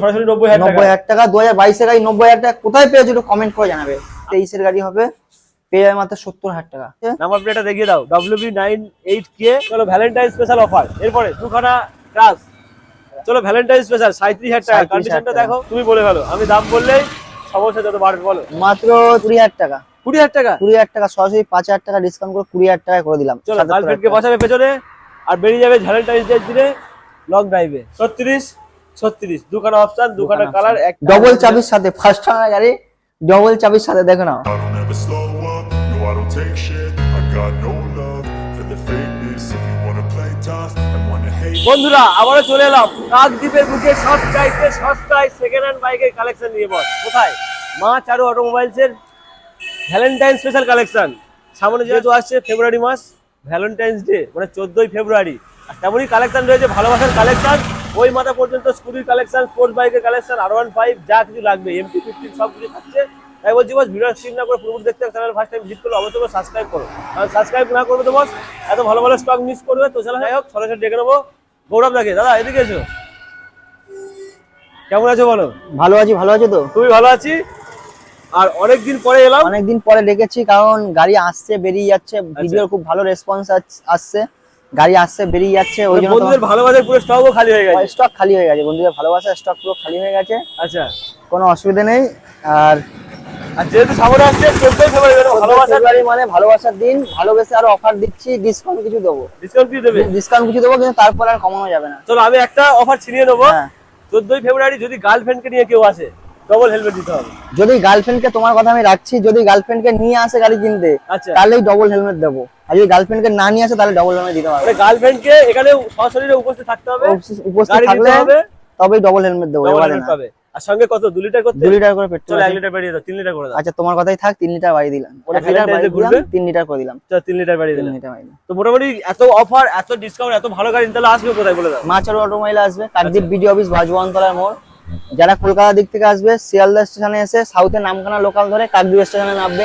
সরাসরি নব্বই হাজার টাকা দু হাজার বাইশের গাড়ি নব্বই হাজার টাকা। কোথায় পেয়েছ একটু কমেন্ট করে জানাবে। তেইশের গাড়ি হবে পেয়ে যাবে মাত্র সত্তর হাজার টাকা নাম্বার প্লেটটা দেখিয়ে দাও। ডব্লিউবি নাইন এইট কে চলো ভ্যালেন্টাইন স্পেশাল অফার এরপরে দুখানা ক্রাস চলো ভ্যালেন্টাইন স্পেশাল সাঁত্রিশ হাজার টাকা। কন্ডিশনটা দেখো তুমি বলে ফেলো। আমি দাম বললেই সমস্যা যত বাড়বে বলো। মাত্র কুড়ি হাজার টাকা। কুড়ি হাজার টাকা? কুড়ি হাজার টাকা সরাসরি পাঁচ হাজার টাকা ডিসকাউন্ট করে কুড়ি হাজার টাকা করে দিলাম। চলো 77,000 গার্লফ্রেন্ডকে টাকা। বসাবে পেছনে আর বেরিয়ে যাবে ভ্যালেন্টাইন ডে দিনে। লং ড্রাইভে ছত্রিশ ছত্রিশ। দুখানা অপশন দুখানা কালার এক ডবল চাবির সাথে ফার্স্ট টাকা গাড়ি ডবল চাবির সাথে দেখো না বন্ধুরা আবারও চলে এলাম। কাকদ্বীপের বুকে সবচাইতে সস্তায় সেকেন্ড হ্যান্ড বাইকের কালেকশন নিয়ে বস। কোথায়? মা চারু অটোমোবাইলস এর ভ্যালেন্টাইন স্পেশাল কালেকশন সামনে যেহেতু আসছে ফেব্রুয়ারি মাস ভ্যালেন্টাইন্স ডে মানে চোদ্দই ফেব্রুয়ারি তেমনই কালেকশন রয়েছে ভালোবাসার কালেকশন ওই মাথা পর্যন্ত স্কুটির কালেকশন স্পোর্টস বাইকের কালেকশন আর ওয়ান ফাইভ যা কিছু লাগবে এমটি ফিফটিন সব কিছু থাকছে। তাই বলছি বস ভিডিও স্ক্রিন না করে পুরোপুরি দেখতে চ্যানেল ফার্স্ট টাইম ভিজিট করলে অবশ্যই সাবস্ক্রাইব করো। কারণ সাবস্ক্রাইব না করবে তো বস এত ভালো ভালো স্টক মিস করবে তো চলো যাই হোক সরাসরি ডেকে নেব। গৌরব দাকে দাদা এদিকে এসো। কেমন আছো বলো? ভালো আছি ভালো আছো তো? খুবই ভালো আছি। আর অনেকদিন পরে এলাম। অনেকদিন পরে ডেকেছি কারণ গাড়ি আসছে বেরিয়ে যাচ্ছে ভিডিওর খুব ভালো রেসপন্স আসছে। গাড়ি আসছে বেরিয়ে যাচ্ছে ওই জন্য বন্ধুদের ভালোবাসার পুরো স্টকও খালি হয়ে গেছে। স্টক খালি হয়ে গেছে বন্ধুদের ভালোবাসা স্টক পুরো খালি হয়ে গেছে। আচ্ছা। কোনো অসুবিধা নেই আর আর যেহেতু সামনে আসছে চোদ্দই ফেব্রুয়ারি ভালোবাসার মানে ভালোবাসার দিন ভালোবেসে আরও অফার দিচ্ছি ডিসকাউন্ট কিছু দেবো। ডিসকাউন্ট কি দেবে? ডিসকাউন্ট কিছু দেবো কিন্তু তারপর আর কমানো যাবে না। চলো আমি একটা অফার ছিনিয়ে নেব। হ্যাঁ। চোদ্দই ফেব্রুয়ারি যদি গার্লফ্রেন্ডকে নিয়ে কেউ আসে ডবল হেলমেট দিতে হবে। যদি গার্লফ্রেন্ডকে তোমার কথা আমি রাখছি যদি গার্লফ্রেন্ডকে নিয়ে আসে গাড়ি কিনতে আচ্ছা। তাহলেই ডবল হেলমেট দেবো। আর যদি গার্লফ্রেন্ডকে না নিয়ে আসে তাহলে ডবল হেলমেট দিতে পারব মানে গার্লফ্রেন্ডকে এখানে সশরীরে উপস্থিত থাকতে হবে উপস্থিত থাকলে হবে তবেই ডবল হেলমেট দেবো এবারে না। আর সঙ্গে কত দু লিটার করতে? দু লিটার করে পেট্রোল চলো লিটার বাড়িয়ে দাও তিন লিটার করে দাও। আচ্ছা তোমার কথাই থাক তিন লিটার দিলাম। লিটার দিলাম করে দিলাম। লিটার বাড়িয়ে তো মোটামুটি এত অফার এত ডিসকাউন্ট এত ভালো গাড়ি তাহলে আসবে কোথায় বলে দাও। মাচারু অটোমোবাইল আসবে কাকদ্বীপ বিডি অফিস ভাজওয়ানতলার মোড়। যারা কলকাতা দিক থেকে আসবে শিয়ালদা স্টেশনে এসে সাউথের নামখানা লোকাল ধরে কাকদ্বীপ স্টেশনে নামবে।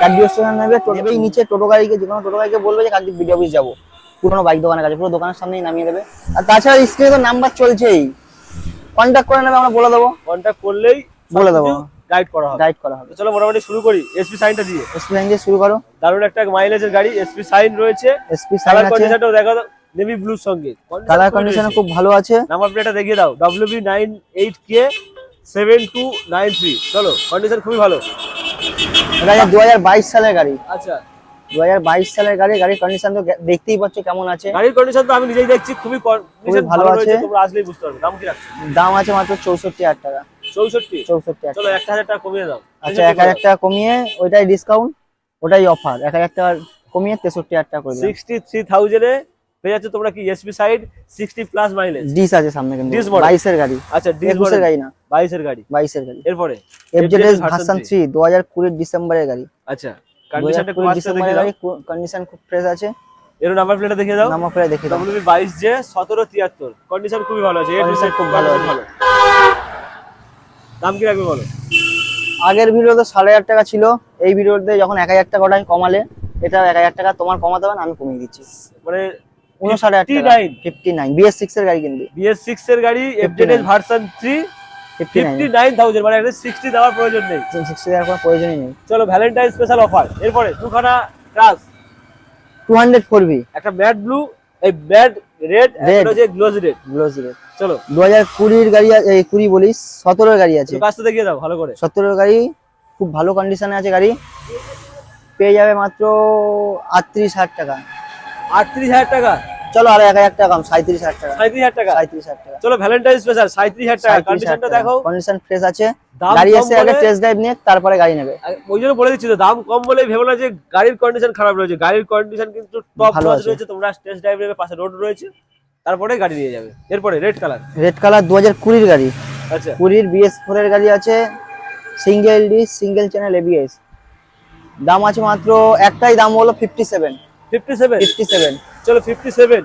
কাকদ্বীপ স্টেশনে নামবে নেবেই নিচে টোটো গাড়িকে যে কোনো টোটো গাড়িকে বলবে যে কাকদ্বীপ বিডি অফিস যাব। পুরোনো বাইক দোকানের কাছে পুরো দোকানের সামনেই নামিয়ে দেবে। আর তাছাড়া স্ক্রিনে তো নাম্বার চলছেই। কন্ট্যাক্ট করে নেবে আমরা বলে দেবো। কন্ট্যাক্ট করলেই বলে দেবো। গাইড করা হবে। গাইড করা হবে। চলো মোটামুটি শুরু করি। এসপি সাইনটা দিয়ে। এসপি দিয়ে শুরু করো। দারুণ একটা মাইলেজের গাড়ি এসপি সাইন রয়েছে। এসপি সাইন আছে। দেখা নেভি ব্লুর সঙ্গে। কালার কন্ডিশন খুব ভালো আছে। নাম্বার প্লেটটা দেখিয়ে দাও। WB nine eight K seven two nine three চলো কন্ডিশন খুবই ভালো। এটা দু হাজার বাইশ সালের গাড়ি। আচ্ছা। দু হাজার বাইশ সালের গাড়ি গাড়ির কন্ডিশন তো দেখতেই পাচ্ছ কেমন আছে। গাড়ির কন্ডিশন তো আমি নিজেই দেখছি খুবই condition ভালো আছে। তোমরা আসলেই বুঝতে পারবে। দাম কি রাখছো? দাম আছে মাত্র চৌষট্টি হাজার টাকা। চৌষট্টি? চৌষট্টি চলো একটা হাজার টাকা কমিয়ে দাও। আচ্ছা এক হাজার টাকা কমিয়ে ওইটাই ডিসকাউন্ট ওটাই অফার এক হাজার টাকা কমিয়ে তেষট্টি হাজার টাকা করে সিক্সটি থ্রি থাউজেন্ডে পেয়ে যাচ্ছে তোমরা কি SP side sixty plus mileage disc আছে সামনে কিন্তু। Disc model। বাইশের গাড়ি। আচ্ছা ডিস একুশের গাড়ি না। বাইশের গাড়ি? বাইশের গাড়ি। এরপরে? FZS version three। থ্রি দু হাজার কুড়ির ডিসেম্বরের গাড়ি। আচ্ছা কন্ডিশনটা খুব ডিসেম্বরের গাড়ি কন্ডিশন খুব ফ্রেশ আছে। এর নাম্বার প্লেটটা দেখিয়ে দাও। নামা ফেরে দেখে দাও। ডব্লিউবি বাইশ জে সতেরো তিয়াত্তর। কন্ডিশন খুবই ভালো আছে Condition খুব ভালো আছে। দাম কি রাখবে বলো? আগের ভিডিওতে সাড়ে হাজার টাকা ছিল এই ভিডিওতে যখন এক হাজার টাকা কমালে এটা এক হাজার টাকা তোমার কমাতে হবে না আমি কমিয়ে দিচ্ছি। মানে উনষাট হাজার টাকা। 59 ফিফটি নাইন। বিএস সিক্স এর গাড়ি এর গাড়ি FZS version three fifty nine. Fifty nine thousand মানে একটা সিক্সটি দেওয়ার প্রয়োজন নেই। সিক্সটি দেওয়ার কোনো প্রয়োজনই নেই। চলো ভ্যালেন্টাইন স্পেশাল অফার এরপরে দুখানা ক্রাস একটা ম্যাট ব্লু এই ম্যাট রেড. একটা গ্লোজ রেড গ্লোজ রেট চলো। দু হাজার কুড়ির গাড়ি এই কুড়ি বলিস সতেরোর গাড়ি আছে। দেখিয়ে দাও ভালো করে। গাড়ি খুব ভালো কন্ডিশনে আছে গাড়ি। পেয়ে যাবে মাত্র আটত্রিশ হাজার টাকা। আটত্রিশ হাজার টাকা। চলো আর এক হাজার টাকা কম সাঁত্রিশ হাজার টাকা। সাঁত্রিশ হাজার টাকা। সাঁত্রিশ হাজার টাকা। চলো ভ্যালেন্টাইন স্পেশাল সাঁত্রিশ হাজার টাকা। কন্ডিশনটা দেখো কন্ডিশন ফ্রেশ আছে। গাড়ি এসে আগে বলে- টেস্ট ড্রাইভ নিয়ে তারপরে গাড়ি নেবে। ওই জন্য বলে দিচ্ছি তো দাম কম বলেই ভেবো না যে গাড়ির কন্ডিশন খারাপ রয়েছে। গাড়ির কন্ডিশন কিন্তু টপ ক্লাস রয়েছে তোমরা টেস্ট ড্রাইভ নেবে পাশে রোড রয়েছে তারপরে গাড়ি নিয়ে যাবে। এরপরে রেড কালার রেড কালার দু হাজার কুড়ির গাড়ি। আচ্ছা। কুড়ির বিএস ফোর এর গাড়ি আছে single D single channel ABS দাম আছে মাত্র একটাই দাম হলো fifty seven fifty seven? Fifty seven. চলো ফিফটি সেভেন।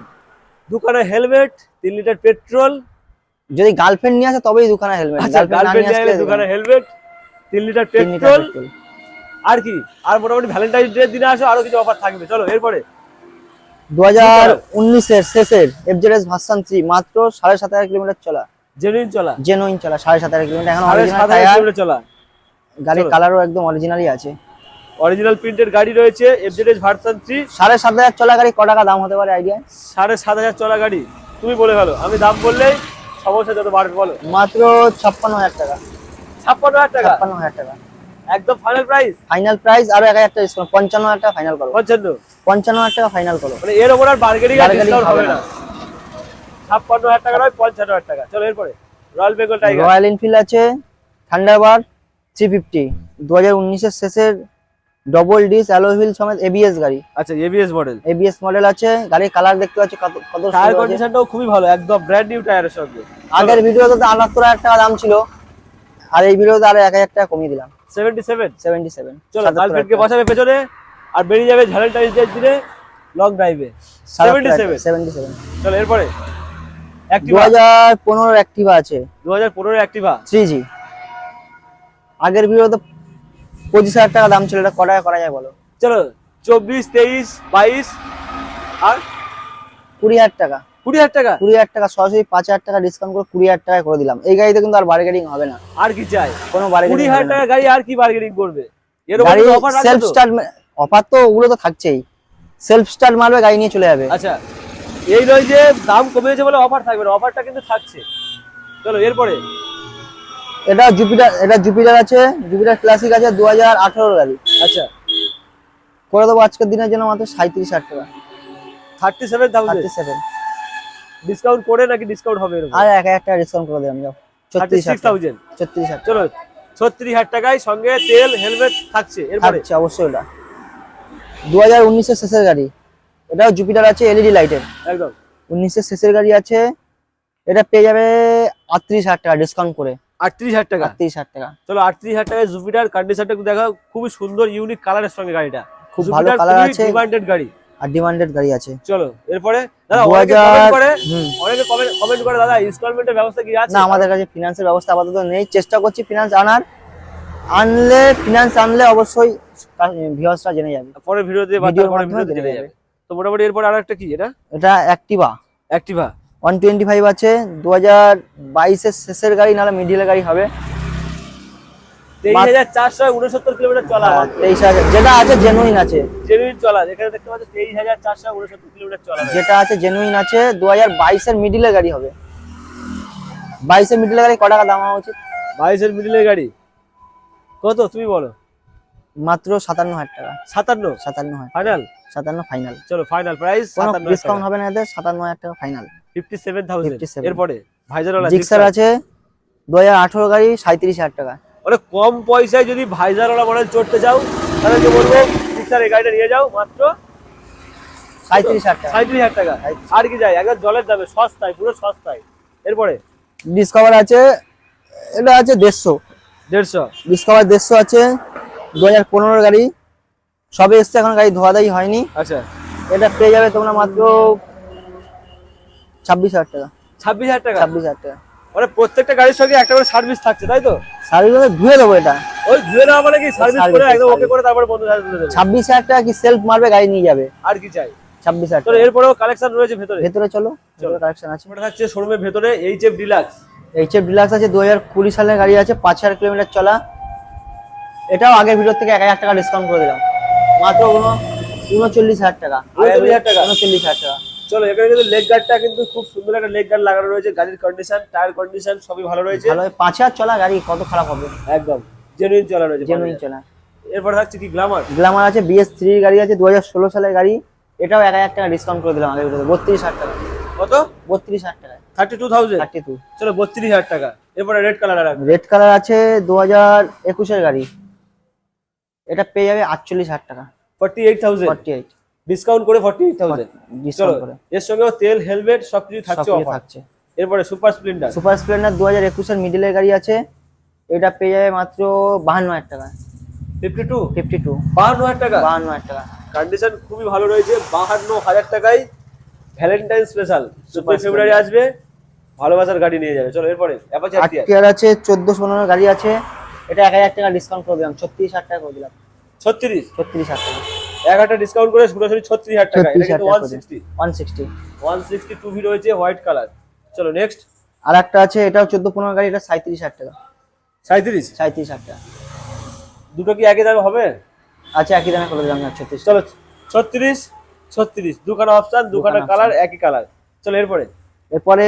দুখানা হেলমেট তিন লিটার পেট্রোল। যদি গার্লফ্রেন্ড নিয়ে আসে তবেই দুখানা হেলমেট। আচ্ছা গার্লফ্রেন্ড নিয়ে আসলে দুখানা হেলমেট তিন লিটার পেট্রোল। আর কি? আর মোটামুটি ভ্যালেন্টাইন ডে দিনে আসো আরও কিছু অফার থাকবে। চলো এরপরে। দু হাজার উনিশের শেষের এফজেডএস ভার্সন থ্রি মাত্র সাড়ে সাত হাজার কিলোমিটার চলা। জেনুইন চলা। জেনুইন চলা সাড়ে সাত হাজার কিলোমিটার। এখন অরিজিনাল টায়ার চলা। গাড়ির কালারও একদম অরিজিনালই আছে। অরিজিনাল প্রিন্টের গাড়ি রয়েছে এফজেডএস ভার্সন থ্রি সাড়ে সাত হাজার চলা গাড়ি ক টাকা দাম হতে পারে আইডিয়া সাড়ে সাত হাজার চলা গাড়ি। তুমি বলে গেলো আমি দাম বললেই সমস্যা যত বাড়বে বলো। মাত্র ছাপ্পান্ন হাজার টাকা। ছাপ্পান্ন হাজার টাকা? ছাপ্পান্ন হাজার টাকা। একদম ফাইনাল প্রাইস ফাইনাল প্রাইস আরও এক হাজার টাকা ডিসকাউন্ট পঞ্চান্ন হাজার টাকা ফাইনাল করো। পঞ্চান্ন? পঞ্চান্ন হাজার টাকা ফাইনাল করো। মানে এর ওপর আর বার্গেনিং আর ডিসকাউন্ট হবে হবে না। ছাপ্পান্ন হাজার টাকা নয় পঞ্চান্ন হাজার টাকা। চলো এরপরে। Royal Bengal tiger royal Enfield আছে থান্ডারবার্ড থ্রি ফিফটি দু হাজার উনিশের শেষের ডবল ডিস অ্যালোহিল সমেত এবিএস গাড়ি। আচ্ছা এবিএস মডেল এবিএস মডেল আছে গাড়ির কালার দেখতে পাচ্ছি কত কত টায়ার কন্ডিশনটাও খুবই ভালো একদম ব্র্যান্ড নিউ টায়ারের সঙ্গে। আগের ভিডিওতে তো আটাত্তর হাজার টাকা দাম ছিল আর এই ভিডিওতে আরও এক হাজার টাকা কমিয়ে দিলাম। সেভেন্টি সেভেন সেভেন্টি সেভেন চলো গার্লফ্রেন্ডকে বসাবে পেছনে আর বেরিয়ে যাবে ভ্যালেন্টাইন্স ডে দিনে লং ড্রাইভে সেভেন্টি সেভেন সেভেন্টি সেভেন চলো এরপরে। অ্যাক্টিভা হাজার পনেরো অ্যাক্টিভা আছে। দু হাজার পনেরো অ্যাক্টিভা থ্রি জি আগের ভিডিওতে পঁচিশ হাজার টাকা দাম ছিল এটা কটায় করা যায় বলো? চলো চব্বিশ তেইশ বাইশ আর? কুড়ি হাজার টাকা। কুড়ি হাজার টাকা? কুড়ি হাজার টাকা সরাসরি পাঁচ হাজার টাকা ডিসকাউন্ট করে কুড়ি হাজার টাকা করে দিলাম। এই গাড়িতে কিন্তু আর বার্গেনিং হবে না। আর কি চাই? কোনো কুড়ি হাজার টাকা গাড়ি আর কি বার্গেনিং করবে? গাড়ি অফার সেলফ স্টার্ট অফার তো ওগুলো তো থাকছেই। সেলফ স্টার্ট মারবে গাড়ি নিয়ে চলে যাবে। আচ্ছা এই নয় যে দাম কমেছে বলে অফার থাকবে না অফারটা কিন্তু থাকছে। চলো এরপরে। এটা জুপিটার এটা জুপিটার আছে জুপিটার ক্লাসিক আছে দু হাজার আঠারোর গাড়ি। আচ্ছা। করে দেবো আজকের দিনের জন্য মাত্র সাঁত্রিশ হাজার টাকা। Thirty seven thirty seven discount করে নাকি ডিসকাউন্ট হবে আর এক টাকা ডিসকাউন্ট করে দিলাম যাও। ছত্রিশ থাউজেন্ড ছত্রিশ হাজার চলো ছত্রিশ হাজার টাকায় সঙ্গে তেল হেলমেট থাকছে অবশ্যই ওটা। দু হাজার উনিশের শেষের গাড়ি। এটাও জুপিটার আছে এলইডি লাইটের একদম। উনিশের শেষের গাড়ি আছে এটা পেয়ে যাবে আটত্রিশ হাজার টাকা ডিসকাউন্ট করে। আটত্রিশ হাজার টাকা। আটত্রিশ হাজার টাকা। চলো আটত্রিশ হাজার টাকায় জুপিটার কন্ডিশনটা দেখো খুবই সুন্দর ইউনিক কালারের সঙ্গে গাড়িটা। খুব ভালো colour আছে। ডিমান্ডেড গাড়ি। আর ডিমান্ডেড গাড়ি আছে। চলো এরপরে দাদা অনেকে কমেন্ট করে হুম। অনেকে কমেন্ট কমেন্ট করে দাদা ইনস্টলমেন্টের ব্যবস্থা কি আছে? না আমাদের কাছে ফিনান্সের ব্যবস্থা আপাতত নেই। চেষ্টা করছি ফিনান্স আনার। আনলে ফিনান্স আনলে অবশ্যই ভিউয়ার্সরা জেনে যাবে। ভিডিওতে বা ভিডিওতে জেনে যাবে। তো মোটামুটি এরপর আর একটা কি এটা? এটা Activa Activa one twenty five আছে দু হাজার বাইশের শেষের গাড়ি নাহলে মিডিলের গাড়ি হবে। হাজার যেটা আছে জেনুইন আছে। যেটা আছে জেনুইন আছে দু হাজার বাইশের মিডিলের গাড়ি হবে। বাইশের মিডিলের গাড়ি ক টাকা দাম হওয়া উচিত? বাইশের মিডিলের গাড়ি? কত তুমি বলো। মাত্র সাতান্ন হাজার টাকা। সাতান্ন? সাতান্ন হাজার। ফাইনাল সাতান্ন ফাইনাল চলো ফাইনাল প্রাইস ডিসকাউন্ট হবে না এদের সাতান্ন হাজার টাকা ফাইনাল ফিফটি সেভেন থাউজেন্ড এরপরে ভাইজারওয়ালা জিক্সার আছে দু হাজার আঠেরো গাড়ি সাঁত্রিশ হাজার টাকা। অনেক কম পয়সায় যদি ভাইজারওয়ালা মডেল চড়তে চাও তাহলে কি বলব জিক্সার এই গাড়িটা নিয়ে যাও মাত্র সাঁত্রিশ হাজার টাকা। সাঁত্রিশ হাজার টাকা। আর কি যায়? একবার জলের দামে সস্তায় পুরো সস্তায়। এরপরে? ডিসকভার আছে এটা আছে দেড়শো। দেড়শো। ডিসকভার দেড়শো আছে দু হাজার পনেরোর গাড়ি সবে এসছে এখন গাড়ি ধোয়াধাই হয়নি। আচ্ছা। এটা পেয়ে যাবে তোমরা মাত্র ছাব্বিশ হাজার টাকা। ছাব্বিশ হাজার টাকা? ছাব্বিশ হাজার টাকা। মানে প্রত্যেকটা গাড়ির সঙ্গে একটা করে সার্ভিস থাকছে তাই তো? সার্ভিস ধুয়ে দেবো এটা। ওই ধুয়ে নেওয়া মানে কি? সার্ভিস করে একদম ওকে করে তারপরে বন্ধু ছাব্বিশ হাজার টাকা কি সেলফ মারবে গাড়ি নিয়ে যাবে? আর কি চাই? ছাব্বিশ হাজার চলো টাকা। এরপরেও কালেকশন রয়েছে ভেতরে? ভেতরে চলো ভেতরে কালেকশন আছে। ওটা থাকছে শোরুমের ভেতরে H F deluxe H F deluxe আছে দু হাজার কুড়ি সালের গাড়ি আছে পাঁচ হাজার কিলোমিটার চলা। এটাও আগের ভিডিও থেকে এক হাজার টাকা ডিসকাউন্ট করে দিলাম। মাত্র উনো- উনচল্লিশ হাজার টাকা। উনচল্লিশ হাজার টাকা? উনচল্লিশ হাজার টাকা। চলো এখানে কিন্তু লেগ গার্ডটা কিন্তু খুব সুন্দর একটা লেগ গার্ড লাগানো রয়েছে গাড়ির কন্ডিশন টায়ার কন্ডিশন সবই ভালো রয়েছে। ভালো পাঁচ হাজার চলা গাড়ি কত খারাপ হবে? একদম জেনুইন চলা রয়েছে। জেনুইন চলা। এরপর থাকছে কি গ্লামার গ্লামার আছে বিএস থ্রি গাড়ি আছে দু হাজার ষোলো সালের গাড়ি। এটাও এক হাজার টাকা ডিসকাউন্ট করে দিলাম আগের ভিডিওতে বত্রিশ হাজার টাকা। কত? বত্রিশ হাজার টাকা। Thirty two thousand thirty two চলো বত্রিশ হাজার টাকা। এরপরে রেড কালার রেড কালার আছে দু হাজার একুশের গাড়ি। এটা পেয়ে যাবে আটচল্লিশ হাজার টাকা। Forty eight thousand forty eight discount করে ফর্টি এইট থাউজেন্ড ডিসকাউন্ট করে। এর সঙ্গেও তেল হেলমেট সবকিছু থাকছে অফার থাকছে। এরপরে সুপার স্প্লেন্ডার সুপার স্প্লেন্ডার দু হাজার একুশের মিডিলের গাড়ি আছে। এটা পেয়ে যাবে মাত্র বাহান্ন হাজার টাকা। ফিফটি টু ফিফটি টু বাহান্ন হাজার টাকা? বাহান্ন হাজার টাকা। কন্ডিশন খুবই ভালো রয়েছে বাহান্ন হাজার টাকায় ভ্যালেন্টাইন স্পেশাল চোদ্দই ফেব্রুয়ারি আসবে ভালোবাসার গাড়ি নিয়ে যাবে। চলো এরপরে অ্যাপাচি আর আটটিয়ার আছে চোদ্দশো পনেরো গাড়ি আছে। এটা এক হাজার টাকা ডিসকাউন্ট করে দিলাম ছত্রিশ হাজার টাকা করে দিলাম। ছত্রিশ? ছত্রিশ হাজার টাকা। হাজার ডিসকাউন্ট করে সরাসরি ছত্রিশ হাজার টাকা এটা one sixty one sixty one sixty two V রয়েছে হোয়াইট কালার চলো নেক্সট আর একটা আছে এটাও চোদ্দ পনেরো গাড়ি এটা সাঁত্রিশ হাজার টাকা। সাঁত্রিশ সাঁত্রিশ হাজার টাকা। দুটো কি একই দামে হবে? আচ্ছা একই দামে করে দিলাম ছত্রিশ। চলো ছত্রিশ ছত্রিশ। দুখানা অপশন দুখানা কালার একই কালার চলো এরপরে। এরপরে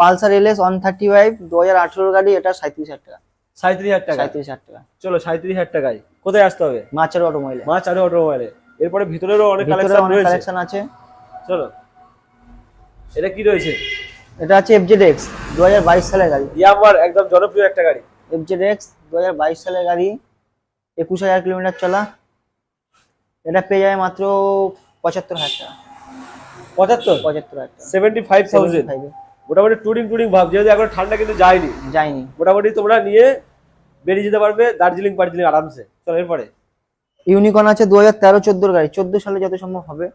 Pulsar LS one thirty five দু হাজার আঠেরো গাড়ি এটা সাঁত্রিশ হাজার টাকা। সাঁত্রিশ হাজার টাকা সাঁত্রিশ হাজার টাকা। চলো সাঁত্রিশ হাজার টাকায়। কোথায় আসতে হবে? মাছের অটোমোবাইলে মা চারু অটোমোবাইলে এরপরে ভিতরেরও অনেক ভিতরে কালেকশন রয়েছে। কালেকশন আছে। চলো। এটা কি রয়েছে? এটা আছে এফজেড এক্স দু হাজার বাইশ সালের গাড়ি। ইয়ামার একদম জনপ্রিয় একটা গাড়ি। এফজেড এক্স দু হাজার বাইশ সালের গাড়ি একুশ হাজার কিলোমিটার চলা। এটা পেয়ে যায় মাত্র পঁচাত্তর হাজার টাকা। পঁচাত্তর? পঁচাত্তর হাজার টাকা। সেভেন্টি ফাইভ থাউজেন্ড মোটামুটি টুরিং টুরিং ভাব যেহেতু এখন ঠান্ডা কিন্তু যায়নি। যায়নি। মোটামুটি তোমরা নিয়ে বেরিয়ে যেতে পারবে দার্জিলিং ফার্জিলিং আরামসে। চলো এরপরে। ইউনিকর্ন আছে দু হাজার তেরো চোদ্দোর গাড়ি। চোদ্দ সালে যত সম্ভব হবে।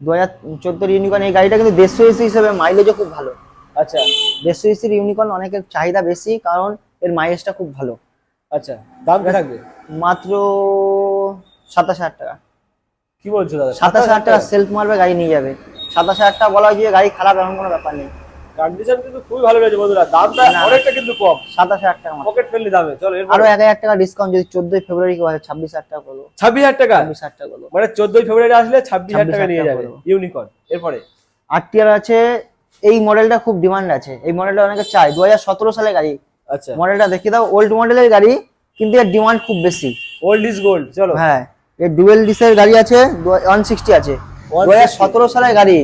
দু হাজার চোদ্দোর ইউনিকর্ন এই গাড়িটা কিন্তু দেড়শো এসি হিসেবে মাইলেজও খুব ভালো। আচ্ছা। দেড়শো এসির ইউনিকর্ন অনেকের চাহিদা বেশি কারণ এর মাইলেজটা খুব ভালো। আচ্ছা দাম কি থাকবে? মাত্র সাতাশ হাজার টাকা। কি বলছো দাদা? সাতাশ হাজার টাকা সেলফ মারবে গাড়ি নিয়ে যাবে। সাতাশ হাজার টাকা বলা হয় যে গাড়ি খারাপ এমন কোনো ব্যাপার নেই। কন্ডিশন কিন্তু খুবই ভালো রয়েছে বন্ধুরা। দামটা অনেকটা কিন্তু কম। সাতাশ হাজার টাকা পকেট ফ্রেন্ডলি দামে চলো আরও এক হাজার টাকা ডিসকাউন্ট যদি চোদ্দই ফেব্রুয়ারি কেউ ছাব্বিশ হাজার টাকা করব। ছাব্বিশ হাজার টাকা? ছাব্বিশ হাজার টাকা করব। মানে চোদ্দই ফেব্রুয়ারি আসলে ছাব্বিশ হাজার টাকা নিয়ে যাবে। ইউনিকর্ন এরপরে। আরটিআর আছে এই মডেলটা খুব ডিমান্ড আছে। এই মডেলটা অনেকে চায়। দু হাজার সতেরো সালে গাড়ি। আচ্ছা। মডেলটা দেখে দাও। ওল্ড মডেলের গাড়ি কিন্তু এর ডিমান্ড খুব বেশি। ওল্ড ইজ গোল্ড চলো। হ্যাঁ এর ডুয়েল ডিসের গাড়ি আছে ওয়ান সিক্সটি আছে। দু হাজার সতেরো সালের গাড়ি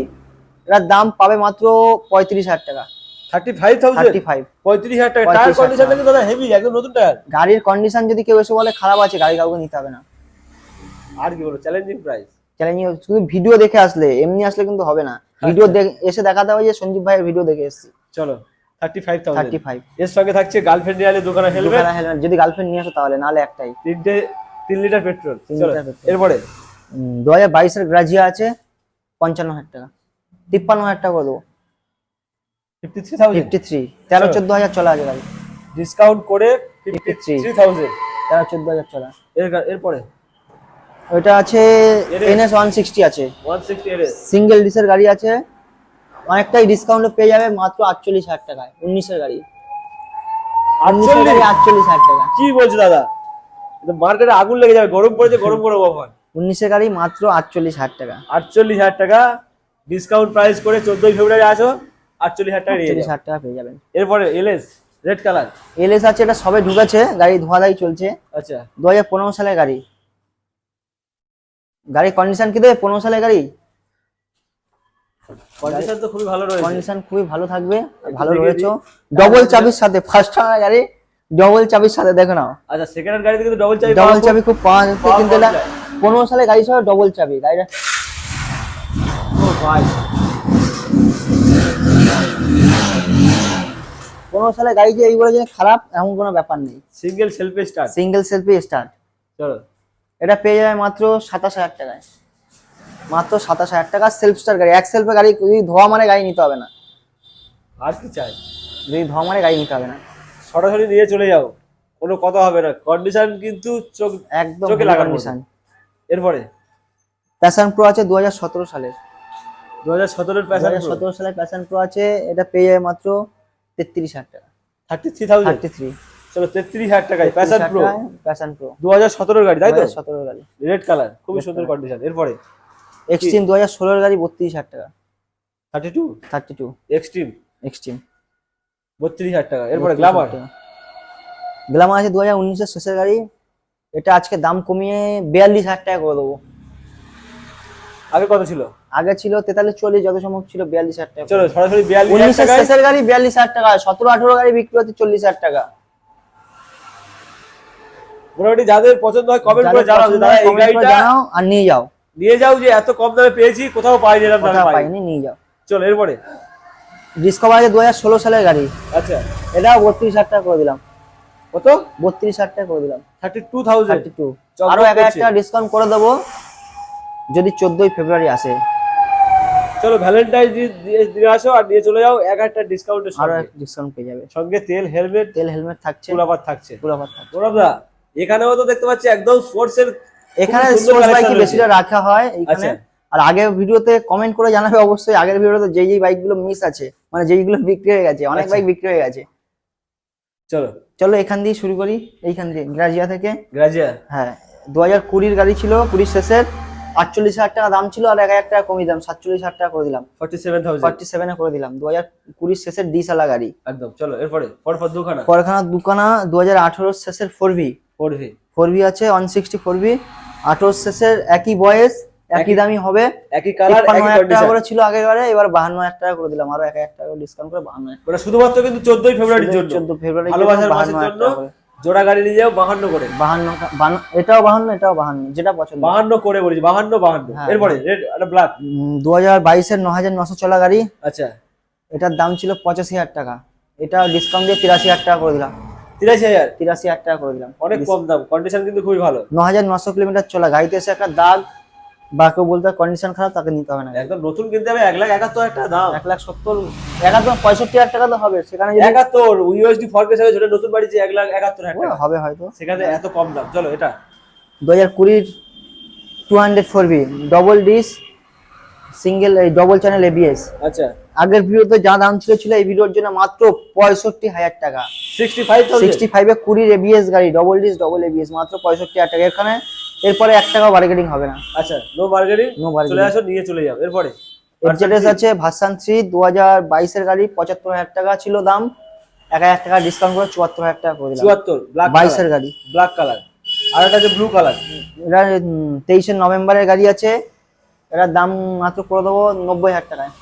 এটার দাম পাবে মাত্র পঁয়ত্রিশ হাজার টাকা। থার্টি ফাইভ থাউজেন্ড ফাইভ পঁয়ত্রিশ হাজার টাকা। টায়ার কন্ডিশন কিন্তু দাদা হেভি একদম নতুন টায়ার। গাড়ির কন্ডিশন যদি কেউ এসে বলে খারাপ আছে গাড়ি কাউকে নিতে হবে না। আর কি বলো চ্যালেঞ্জিং প্রাইস চ্যালেঞ্জিং শুধু ভিডিও দেখে আসলে এমনি আসলে কিন্তু হবে না। ভিডিও এসে দেখাতে হবে যে সঞ্জীব ভাইয়ের ভিডিও দেখে এসেছি। চলো থার্টি ফাইভ থার্টি ফাইভ এর সঙ্গে থাকছে গার্লফ্রেন্ড নিয়ে আলে দোকানে হেলমেট। যদি গার্লফ্রেন্ড নিয়ে আসো তাহলে নাহলে একটাই। তিনটে তিন লিটার পেট্রোল চলো এরপরে? দু হাজার বাইশের গ্রাজিয়া আছে পঞ্চান্ন হাজার টাকা। তিপ্পান্ন হাজার টাকা করে দেবো ফিফটি থ্রি তেরো। চোদ্দ হাজার চলা আছে গাড়ি ডিসকাউন্ট করে ফিফটি 53 থ্রি থাউজেন্ড তেরো চোদ্দ হাজার চলা এরপরে? ওইটা আছে এনএস ওয়ান সিক্সটি আছে। সিঙ্গেল ডিসের গাড়ি আছে। অনেকটাই ডিসকাউন্ট পেয়ে যাবে মাত্র আটচল্লিশ হাজার টাকায় উনিশের গাড়ি। উনিশের গাড়ি আটচল্লিশ হাজার টাকা। কি বলছো দাদা? মার্কেটে আগুন লেগে যাবে গরম পড়েছে গরম গরম অফার উনিশের গাড়ি মাত্র আটচল্লিশ হাজার টাকা। আটচল্লিশ হাজার টাকা ডিসকাউন্ট প্রাইস করে চোদ্দই ফেব্রুয়ারি আসো আটচল্লিশ হাজার টাকা আটচল্লিশ। হাজার টাকা পেয়ে যাবেন। এরপরে এলএস রেড কালার এলএস আছে এটা সবে ঢুকেছে গাড়ি ধোয়াধাই চলছে। আচ্ছা। দু হাজার পনেরো সালের গাড়ি। গাড়ির কন্ডিশন কি দেবে? পনেরো সালের গাড়ি? কন্ডিশন তো খুবই ভালো রয়েছে। কন্ডিশন খুবই ভালো থাকবে ভালো রয়েছে। ডবল চাবির সাথে ফার্স্ট টাকা গাড়ি ডবল চাবির সাথে দেখো নাও। আচ্ছা সেকেন্ড হ্যান্ড গাড়িতে কিন্তু ডবল চাবি ডবল চাবি খুব পাওয়া যাচ্ছে কিন্তু যায়। পনেরো সালে গাড়ি সহ ডবল চাবি গাড়িটা ভাই। সালে গাড়ি যে এইগুলো যে খারাপ এমন কোনো ব্যাপার নেই। সিঙ্গেল সেলফে স্টার্ট সিঙ্গেল সেলফি স্টার্ট চলো। এটা পেয়ে যাবে মাত্র সাতাশ হাজার টাকায়। মাত্র সাতাশ হাজার টাকা সেলফ স্টার গাড়ি। এক সেলফে গাড়ি যদি ধোয়া মানে গাড়ি নিতে হবে না। আর কি চাই? যদি ধোয়া মানে গাড়ি নিতে হবে না। সরাসরি নিয়ে চলে যাও। কোনো কথা হবে না। কন্ডিশন কিন্তু চোখ একদম চোখে লাগার কন্ডিশন এরপরে? প্যাশন প্রো আছে দু হাজার সতেরো সালের। দু হাজার সতেরোর প্যাশন সতেরো সালের প্যাশন প্রো আছে এটা পেয়ে যাবে মাত্র তেত্রিশ হাজার টাকা। Thirty three thousand thirty three চলো তেত্রিশ হাজার টাকায় প্যাশন প্রো প্যাশন প্রো দু হাজার সতেরোর গাড়ি তাই তো? সতেরো গাড়ি। রেড কালার খুবই সুন্দর কন্ডিশন এরপরে? এক্সট্রিম দু হাজার ষোলোর গাড়ি বত্রিশ হাজার টাকা। Thirty two thirty two Xtreme Xtreme বত্রিশ হাজার টাকা। এরপরে গ্লামার গ্লামার আছে দু হাজার উনিশের শেষের গাড়ি। এটা আজকে দাম কমিয়ে বিয়াল্লিশ হাজার টাকা করে দেবো। আগে কত ছিল? আগে ছিল তেতাল্লিশ চল্লিশ যত সম্ভব ছিল বিয়াল্লিশ হাজার টাকা। চলো সরাসরি বিয়াল্লিশ শেষের গাড়ি বিয়াল্লিশ হাজার টাকা সতেরো আঠেরো গাড়ি বিক্রি হচ্ছে চল্লিশ হাজার টাকা। মোটামুটি যাদের পছন্দ হয় কমেন্ট করে জানাও দাদা এই গাড়িটা জানাও আর নিয়ে যাও। নিয়ে যাও যে এত কম দামে পেয়েছি কোথাও এরকম দামে কোথাও পাইনি। নিয়ে যাও। চলো এরপরে? ডিসকভার আছে দু হাজার ষোলো সালের গাড়ি। আচ্ছা। এটাও বত্রিশ হাজার টাকা করে দিলাম। কত? বত্রিশ হাজার টাকা করে দিলাম। থার্টি টু থাউজেন্ড টু আরও এক হাজার টাকা ডিসকাউন্ট করে দেবো। যদি চোদ্দই ফেব্রুয়ারি আসে। চলো ভ্যালেন্টাইন দিয়ে আসো আর নিয়ে চলে যাও। এক হাজার ডিসকাউন্টের আরও এক ডিসকাউন্ট পেয়ে যাবে। সঙ্গে তেল হেলমেট তেল হেলমেট থাকছে। কুলাবার থাকছে। আবার থাকছে। গৌরবদা এখানেও তো দেখতে পাচ্ছি একদম স্পোর্টস এর এখানে স্পোর্টস বাইকই বেশিটা রাখা হয় এখানে আচ্ছা। আর আগের ভিডিওতে কমেন্ট করে জানাবে অবশ্যই। আগের ভিডিওতে যেই যেই বাইকগুলো মিস আছে মানে যেইগুলো বিক্রি হয়ে গেছে অনেক আচ্ছা। বাইক বিক্রি হয়ে গেছে। চলো। চলো এখান দিয়ে শুরু করি। এইখান দিয়ে গ্রাজিয়া থেকে। গ্রাজিয়া। হ্যাঁ দু হাজার কুড়ির গাড়ি ছিল কুড়ির শেষের। আটচল্লিশ হাজার টাকা দাম ছিল আর এক হাজার টাকা কমিয়ে দিলাম সাতচল্লিশ হাজার টাকা করে দিলাম। ফর্টি সেভেন থাউজেন্ড ফর্টি সেভেনে করে দিলাম দু হাজার কুড়ির শেষের ডি সালা গাড়ি। একদম চলো এরপরে পরপর দুখানা। কারখানা দুখানা দু হাজার আঠারোর শেষের four V four V four V আছে ওয়ান সিক্সটি ফোর ভি আঠারোর শেষের একই বয়স একই দামি হবে। একই কালার একই টাকা কন্ডিশন করে ছিল আগেবারে এবার বাহান্ন হাজার টাকা করে দিলাম। আরও এক হাজার টাকা ডিসকাউন্ট করে বাহান্ন হাজার ওটা শুধুমাত্র কিন্তু চোদ্দই ফেব্রুয়ারির জন্য। চোদ্দ ফেব্রুয়ারি ভালোবাসার মাসের জন্য জোড়া গাড়ি নিয়ে যাও বাহান্ন করে। বাহান্ন এটাও বাহান্ন এটাও বাহান্ন যেটা পছন্দ। বাহান্ন করে বলেছি বাহান্ন বাহান্ন। হ্যাঁ। এরপরে রেড একটা ব্ল্যাক। দু হাজার বাইশের ন হাজার নশো চলা গাড়ি। আচ্ছা। এটার দাম ছিল পঁচাশি হাজার টাকা। এটা ডিসকাউন্ট দিয়ে তিরাশি হাজার টাকা করে দিলাম। তিরাশি হাজার? তিরাশি হাজার টাকা করে দিলাম। অনেক কম দাম কন্ডিশন কিন্তু খুবই ভালো। ন হাজার নশো কিলোমিটার চলা গাড়িতে এসে একটা দাগ বা কেউ বলতে কন্ডিশন খারাপ তাকে নিতে হবে না। একদম নতুন কিনতে হবে এক লাখ একাত্তর টাকা দাম এক লাখ সত্তর একাত্তর পঁয়ষট্টি হাজার টাকা তো হবে সেখানে একাত্তর ইউএসডি ফরকেস হবে যেটা নতুন বাড়ি যে এক লাখ একাত্তর হাজার টাকা। হবে হয়তো। সেখানে এত কম দাম। চলো এটা। দু হাজার কুড়ির two hundred four B double disc single এই ডবল চ্যানেল এবিএস আচ্ছা। আগের ভিডিওতে যা দাম ছিল ছিল এই ভিডিওর জন্য মাত্র পঁয়ষট্টি হাজার টাকা। সিক্সটি ফাইভ সিক্সটি ফাইভে কুড়ির এবিএস গাড়ি ডবল ডিস ডবল এবিএস মাত্র পঁয়ষট্টি হাজার টাকা। এখানে এরপরে এক টাকা বার্গেটিং হবে না। আচ্ছা নো বার্গেনিং নো চলে আসো নিয়ে চলে যাও এরপরে? এফজেডএস আছে ভার্সান থ্রি দু হাজার বাইশের গাড়ি পঁচাত্তর হাজার টাকা ছিল দাম। এক হাজার টাকা ডিসকাউন্ট করে চুয়াত্তর হাজার টাকা করে দিলাম। চুয়াত্তর বাইশের গাড়ি। ব্ল্যাক কালার আর একটা আছে ব্লু কালার এটা তেইশে নভেম্বরের গাড়ি আছে। এটার দাম মাত্র করে দেবো নব্বই হাজার টাকায়।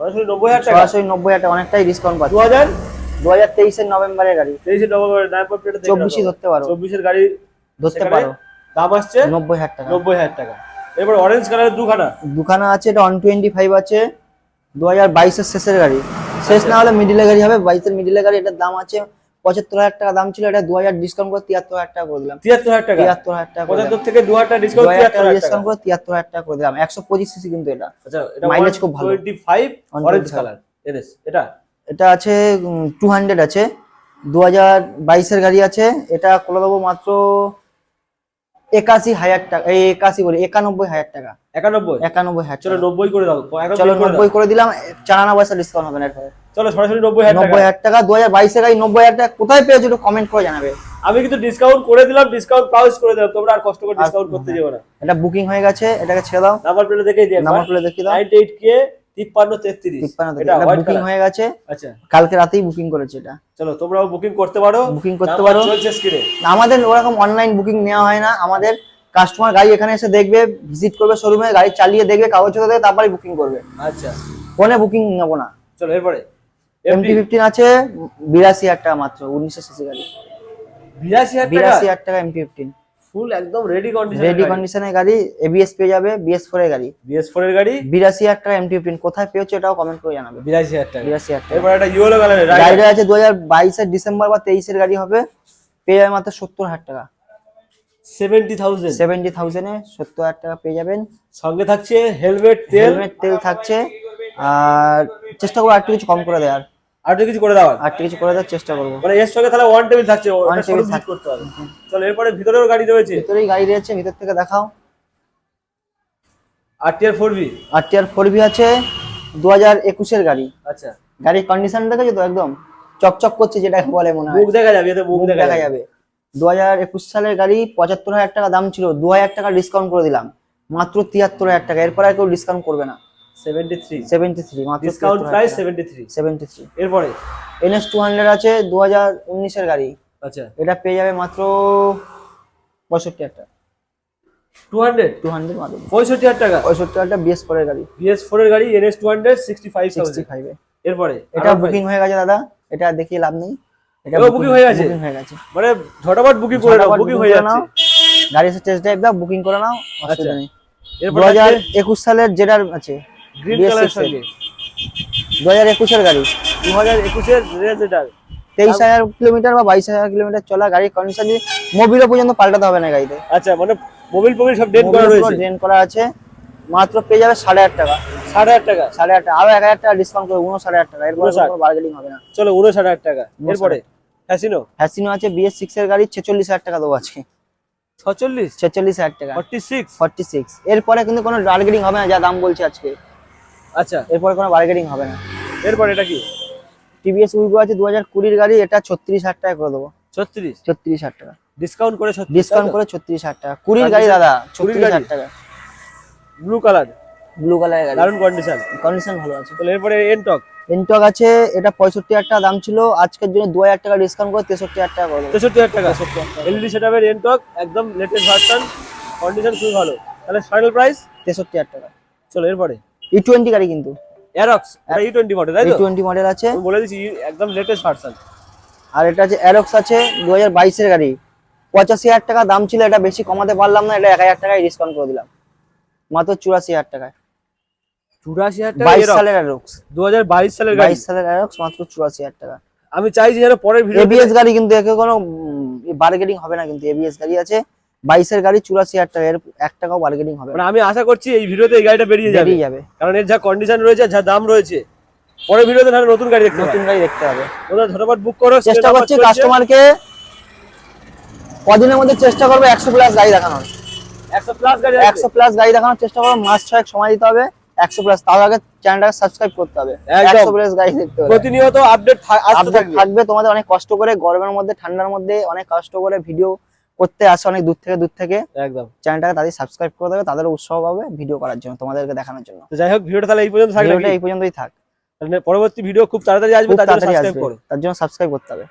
সরাসরি নব্বই হাজার টাকা? সরাসরি নব্বই হাজার টাকা অনেকটাই ডিসকাউন্ট দু পাচ্ছে। হাজার দু হাজার তেইশের নভেম্বরের গাড়ি। তেইশে নভেম্বর নাম্বার প্লেট চব্বিশই ধরতে পারো। চব্বিশের গাড়ি ধরতে পারো। দাম আসছে নব্বই হাজার টাকা। নব্বই হাজার টাকা। এরপর অরেঞ্জ কালারের দুখানা। দুখানা আছে এটা ওয়ান টোয়েন্টি ফাইভ আছে দু হাজার বাইশের শেষের গাড়ি। শেষ না হলে মিডিলের গাড়ি হবে বাইশের মিডিলের গাড়ি এটার দাম আছে পঁচাত্তর হাজার টাকা দাম ছিল এটা দু হাজার ডিসকাউন্ট করে তিয়াত্তর হাজার টাকা করে দিলাম। তিয়াত্তর হাজার টাকা? তিয়াত্তর হাজার টাকা পঁচাত্তর থেকে দু হাজার টাকা। ডিসকাউন্ট ডিসকাউন্ট করে তিয়াত্তর হাজার টাকা করে দিলাম। একশো পঁচিশ সিসি কিন্তু এটা। আচ্ছা Mileage খুব ভালো। টোয়েন্টি ফাইভ অরেঞ্জ কালার এটা? এটা আছে টু হান্ড্রেড আছে। দু হাজার বাইশের গাড়ি আছে। এটা করে দেবো মাত্র একাশি হাজার টাকা এই একাশি বলি একানব্বই হাজার টাকা। একানব্বই? একানব্বই হাজার চলো নব্বই করে দাও চলো। নব্বই করে দিলাম চার আনা পয়সা ডিসকাউন্ট হবে না চলো সরাসরি নব্বই হাজার নব্বই হাজার টাকা দু হাজার বাইশের গাড়ি নব্বই হাজার টাকা কোথায় পেয়েছ একটু কমেন্ট করে জানাবে। আমি কিন্তু ডিসকাউন্ট করে দিলাম ডিসকাউন্ট প্রাউস করে দিলাম তোমরা আর কষ্ট করে ডিসকাউন্ট করতে যাবে না। এটা বুকিং হয়ে গেছে এটাকে ছেড়ে দাও। নাম্বার প্লেটে দেখেই দিই নাম্বার প্লেট দেখিয়ে দাও। নাইনটি এইট কে তিপ্পান্ন তেত্রিশ। বুকিং হয়ে গেছে। আচ্ছা। কালকে রাতেই বুকিং করেছে এটা। চলো তোমরাও বুকিং করতে পারো। বুকিং করতে পারো। চলছে স্ক্রিনে আমাদের ওরকম অনলাইন বুকিং নেওয়া হয় না। আমাদের কাস্টমার গাড়ি এখানে এসে দেখবে ভিজিট করবে শোরুমে গাড়ি চালিয়ে দেখবে কাগজপত্র দেখবে তারপরে বুকিং করবে। আচ্ছা। ফোনে বুকিং নেব না। চলো এরপরে। এমটি ফিফটিন আছে বিরাশি হাজার টাকা মাত্র উনিশশো সিসি গাড়ি। বিরাশি হাজার বিরাশি হাজার টাকা এমটি ফিফটিন ফুল একদম রেডি কন্ডিশন রেডি কন্ডিশনের গাড়ি। এবিএস পেয়ে যাবে বিএস ফোর এর গাড়ি। বিএস ফোর এর গাড়ি? বিরাশি হাজার টাকা এমটি ফিফটিন কোথায় পেয়েছ এটাও কমেন্ট করে জানাবে। বিরাশি হাজার টাকা। বিরাশি হাজার টাকা। এরপর একটা ইয়েলো কালারের গাড়িটা আছে দু হাজার বাইশের ডিসেম্বর বা তেইশের গাড়ি হবে। পেয়ে যাবে মাত্র সত্তর হাজার টাকা। সেভেন্টি থাউজেন্ড সেভেন্টি থাউজেন্ডে সত্তর হাজার টাকা পেয়ে যাবেন। সঙ্গে থাকছে হেলমেট তেল। হেলমেট তেল থাকছে। আর চেষ্টা করব আরেকটু কিছু কম করে দেওয়ার। আর তো কিছু করে দেওয়ার আরেকটু কিছু করে দেওয়ার চেষ্টা করব। মানে এর সঙ্গে তাহলে ওয়ান টেবিল থাকছে সব থাকছে। করতে হবে। চলো এরপরে ভিতরেও গাড়ি রয়েছে। ভিতরেই গাড়ি রয়েছে ভিতর থেকে দেখাও। R TR four B R TR four B আছে দু হাজার একুশের গাড়ি। আচ্ছা। গাড়ির কন্ডিশন দেখেছ তো একদম? চকচক করছে যেটা বলে মনে হয়। মুখ দেখা যাবে এতে মুখ দেখা যাবে। দু হাজার একুশ সালের গাড়ি পঁচাত্তর হাজার টাকা দাম ছিল। দু হাজার টাকা ডিসকাউন্ট করে দিলাম। মাত্র তিয়াত্তর হাজার টাকা। এরপর আর কেউ ডিসকাউন্ট করবে না। সেভেন্টি থ্রি সেভেন্টি থ্রি মাত্র discount price seventy three seventy three এরপরে? এনএস টু হান্ড্রেড আছে দু হাজার উনিশের গাড়ি। আচ্ছা। এটা পেয়ে যাবে মাত্র পঁয়ষট্টি হাজার টাকা। টু হান্ড্রেড টু হান্ড্রেড মাত্র। পঁয়ষট্টি হাজার টাকা? পঁয়ষট্টি হাজার টাকা বিএস ফোরের গাড়ি। বিএস ফোর এর গাড়ি NS two hundred sixty five sixty ফাইভে এরপরে? এটা বুকিং হয়ে গেছে দাদা। এটা দেখিয়ে লাভ নেই। এটা booking হয়ে গেছে? বুকিং হয়ে গেছে। মানে ঝটাপট বুকিং করে নাও বুকিং হয়ে যাচ্ছে। গাড়ি এসে টেস্ট ড্রাইভ দাও বুকিং করে নাও অসুবিধা আচ্ছা। নেই। দু এরপর হাজার একুশ সালের যেটার আছে। গ্রিন কালারের সঙ্গে দু হাজার একুশের গাড়ি। দু হাজার একুশের রেজেটার তেইশ হাজার কিলোমিটার বা বাইশ হাজার কিলোমিটার চলা গাড়ির কন্ডিশন মোবিলও পর্যন্ত পাল্টাতে হবে না গাড়িতে। আচ্ছা মানে মোবিল ফোবিল সব ডেট করা রয়েছে? ড্রেন করা আছে। মাত্র পেয়ে যাবে সাড়ে আট টাকা। সাড়ে আট টাকা? সাড়ে আট আরও এক হাজার টাকা ডিসকাউন্ট উনো সাড়ে আট টাকা। এরপরে উনষাট। কোনো বার্গেনিং হবে না। চলো উনষাট হাজার টাকা। এরপরে হ্যাসিনো আছে বিএস সিক্স এর গাড়ি ছেচল্লিশ হাজার টাকা দেবো আজকে। ছচল্লিশ? ছেচল্লিশ হাজার টাকা। ফর্টি সিক্স ফর্টি সিক্স এরপরে কিন্তু কোনো বার্গেনিং হবে না যা দাম বলছে আজকে। আচ্ছা। এরপরে কোনো বার্গেনিং হবে না। এরপর এটা কি? টিভিএস উইগো আছে দু হাজার কুড়ির গাড়ি এটা ছত্রিশ হাজার টাকা করে দেবো। ছত্রিশ? ছত্রিশ হাজার টাকা। ডিসকাউন্ট করে ডিসকাউন্ট করে ছত্রিশ হাজার টাকা। কুড়ির গাড়ি দাদা ছত্রিশ হাজার টাকা। ব্লু কালার ব্লু কালারের গাড়ি। দারুণ কন্ডিশন কন্ডিশন ভালো আছে। তাহলে এরপরে এনটক এনটক আছে এটা পঁয়ষট্টি হাজার টাকা দাম ছিল। আজকের জন্য দু হাজার টাকা ডিসকাউন্ট করে তেষট্টি হাজার টাকা করে তেষট্টি হাজার টাকা? এলইডি সেটআপের এনটক একদম লেটেস্ট ভার্সন কন্ডিশন খুবই ভালো। তাহলে ফাইনাল প্রাইস তেষট্টি হাজার টাকা। চলো এরপরে। ই টোয়েন্টি গাড়ি কিন্তু। অ্যারক্স ই টোয়েন্টি মডেল তাই তো? টোয়েন্টি মডেল আছে। আমি বলে দিচ্ছি একদম লেটেস্ট ভার্সন আর এটা আছে অ্যারক্স আছে দু হাজার বাইশের গাড়ি। পঁচাশি হাজার টাকা দাম ছিল এটা বেশি কমাতে পারলাম না এটা এক হাজার টাকায় ডিসকাউন্ট করে দিলাম। মাত্র চুরাশি হাজার টাকায়। চুরাশি হাজার বাইশ সালের অ্যারক্স দু হাজার বাইশ সালের বাইশ সালের অ্যারক্স মাত্র চুরাশি হাজার টাকা। আমি চাইছি যেন পরের ভিডিও এবিএস গাড়ি কিন্তু একে কোনো বার্গেনিং হবে না কিন্তু এবিএস গাড়ি আছে। বাইশের গাড়ি চুরাশি হাজার টাকা এর এক টাকাও বার্গেনিং হবে মানে আমি আশা করছি এই ভিডিওতে এই গাড়িটা বেরিয়ে যাবে। বেরিয়ে যাবে। কারণ এর যা কন্ডিশন রয়েছে যা দাম রয়েছে পরের ভিডিওতে তাহলে নতুন গাড়ি দেখতে নতুন গাড়ি দেখতে হবে। ওদের ঝটপট বুক করো চেষ্টা করছি কাস্টমারকে কদিনের মধ্যে চেষ্টা করব একশো প্লাস গাড়ি দেখানোর। একশো প্লাস গাড়ি একশো প্লাস গাড়ি দেখানোর চেষ্টা করব মাস ছয়েক সময় দিতে হবে একশো প্লাস তার আগে চ্যানেলটাকে সাবস্ক্রাইব করতে হবে। একশো প্লাস গাড়ি দেখতে হবে। প্রতিনিয়ত আপডেট থাকবে। তোমাদের অনেক কষ্ট করে গরমের মধ্যে ঠান্ডার মধ্যে অনেক কষ্ট করে ভিডিও করতে আসে অনেক দূর থেকে দূর থেকে একদম। চ্যানেলটাকে তাদের সাবস্ক্রাইব করে দেবে তাদের উৎসাহ পাবে ভিডিও করার জন্য তোমাদেরকে দেখানোর জন্য। তো যাই হোক ভিডিওটা তাহলে এই পর্যন্ত থাকবে এই পর্যন্তই থাক। পরবর্তী ভিডিও খুব তাড়াতাড়ি আসবে তাদের তার জন্য সাবস্ক্রাইব করো। তার জন্য সাবস্ক্রাইব করতে হবে।